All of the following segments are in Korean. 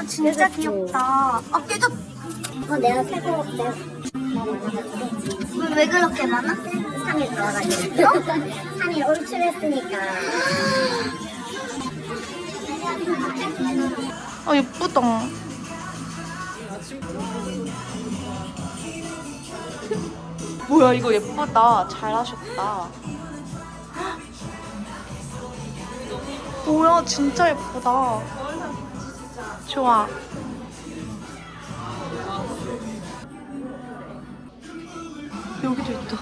아 진짜 귀엽다. 아 깨졌. 어, 내가 최고 내가 왜, 왜 그렇게 많아? 3일 들어가가지고 3일 올출했으니까 아 예쁘다. 뭐야 이거 예쁘다. 잘하셨다. 뭐야 진짜 예쁘다. 좋아. 여기도 있다.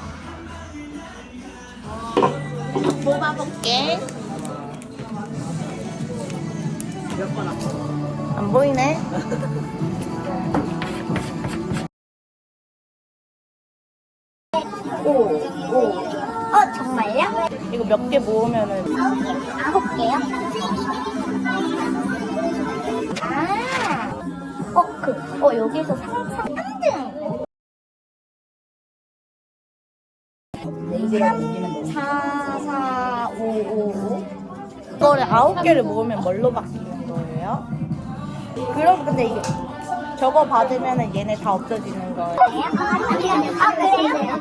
뽑아볼게. 안 보이네. 오, 오. 어, 정말요? 이거 몇 개 모으면은 아홉 개요? 아, 어, 그, 어, 여기서 상상 3등. 3, 4, 4, 5, 5, 5. 이거를 아홉 개를 모으면 뭘로 바뀌는 거예요? 그럼 근데 이게 저거 받으면은 얘네 다 없어지는 거예요. 아, 그래요?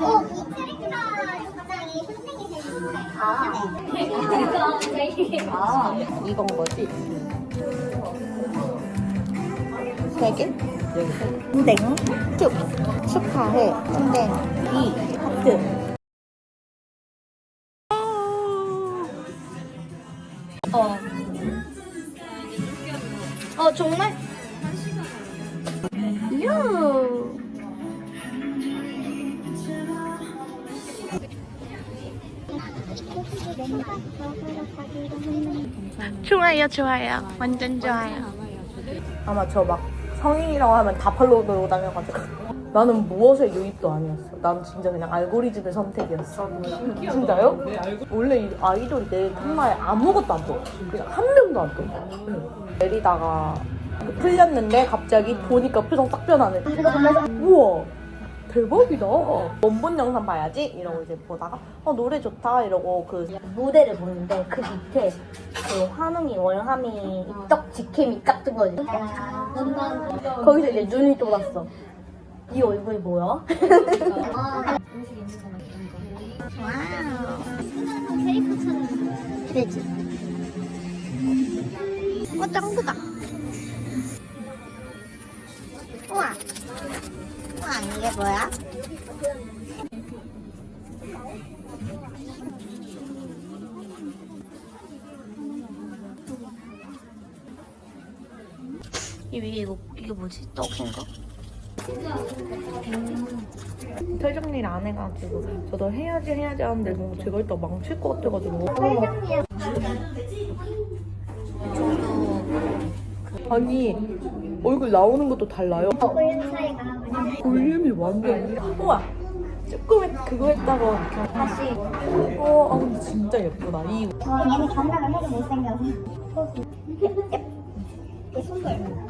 어, 이 트리크가 굉장히 선생님이세요. 아, 아, 이건 거지? 세 개? 땡, 쭉, 축하해, 땡, 이, 하트. 어. 어, 정말? 유. 좋아요, 좋아요. 완전 좋아요. 아마 저 막 성인이라고 하면 다 팔로우 들고 다녀가지고 나는 무엇의 유입도 아니었어. 난 진짜 그냥 알고리즘의 선택이었어. 진짜요? 원래 이 아이돌이 내 탐마에 아무것도 안 떠. 그냥 한 명도 안 떠. 응. 내리다가 풀렸는데 갑자기 보니까 표정 딱 변하네. 우와. 대박이다. 원본 영상 봐야지 이러고 이제 보다가 어 노래 좋다 이러고 그 무대를 보는데 그 밑에 그 환웅이 월함이 직캠이 딱 뜬 거지. 거기서 이제 눈이 돌았어. 이 얼굴이 뭐야? 그래지. 어, 짱구다. 뭐야? 이 위에 이거, 이게 뭐지? 떡인가? 털 정리를 안 해가지고 저도 해야지 해야지 하는데 너무 제가 일단 망칠 것 같아가지고 아니 얼굴 나오는 것도 달라요 볼륨 볼륨이 완전 우와 조금 했- 그거 했다고 다시 어 아, 근데 진짜 예쁘다 이 어, 얘는 견각을 해도 못생겨서. 얘 손볼.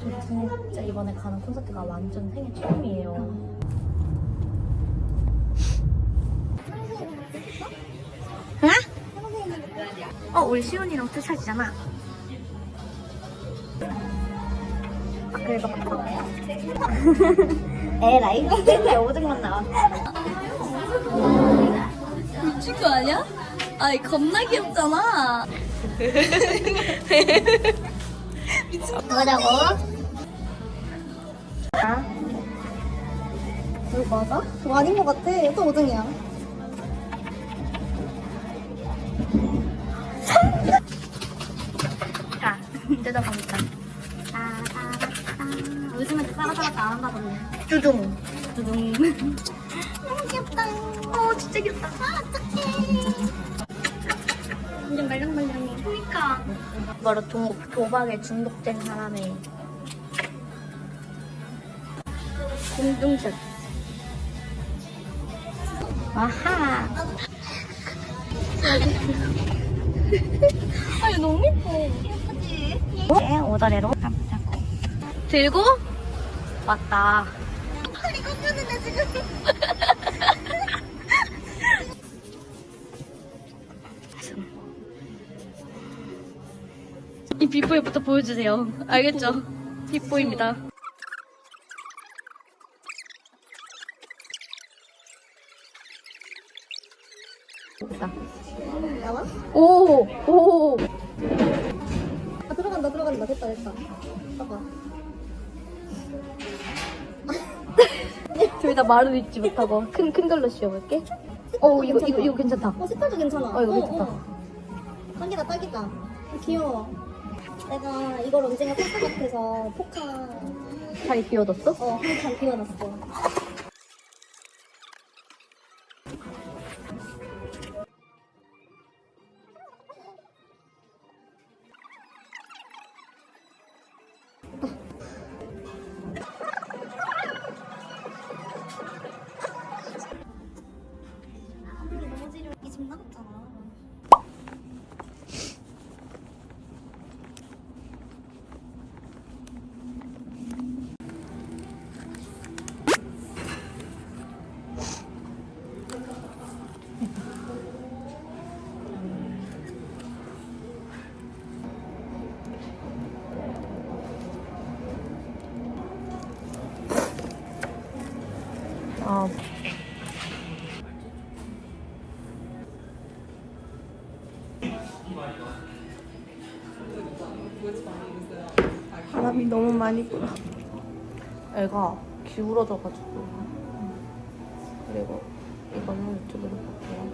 저 진짜 이번에 가는 콘서트가 완전 생애 처음이에요 어, 우리 시온이랑 투샷이잖아. 그래서 에라이 맨날 오징만 나와. 미친 거 아니야? 아이, 겁나 귀엽잖아. 뭐라고? 아? 이거 맞아? 그거 아닌 것 같아. 또 오징이야. 자, 뜯어보니까. 안 보네. 뚜둥. 두둥. 너무 귀엽다. 어, 진짜 귀엽다. 아, 어떡해. 완전 말랑말랑해. 그니까. 바로 도, 도박에 중독된 사람의 공동샷. 아하. 아, 얘 너무 예뻐. 예쁘지? 네, 오다레로 잡고. 들고 왔다. 팔이 꺾였는데 지금. 이 비포에부터 보여주세요. 알겠죠? 비포입니다. 오! 오! 아, 들어간다, 들어간다. 됐다, 됐다. 봐봐. 둘다 말을 잊지 못하고 큰 큰 걸로 씌워볼게. 어 이거 이거 이거 괜찮다. 어 색깔도 괜찮아 어, 이거 괜찮다. 딱이다 딱이다 귀여워 내가 이걸 언젠가 포카 같아서 포카 잘 비워뒀어? 어 한참 비워놨어 넘어지려 이집 나갔잖아 아. 바람이 너무 많이 불어. 애가 기울어져가지고. 그리고 이거는 이쪽으로 볼게요.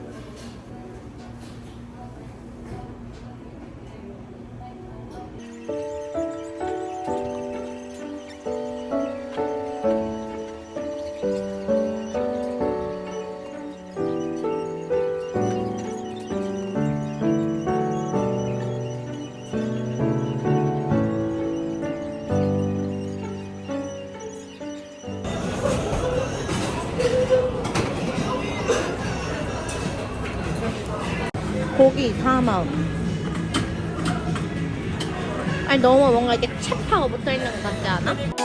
고기 4만 아니 너무 뭔가 이렇게 챕하고 붙어있는 것 같지 않아?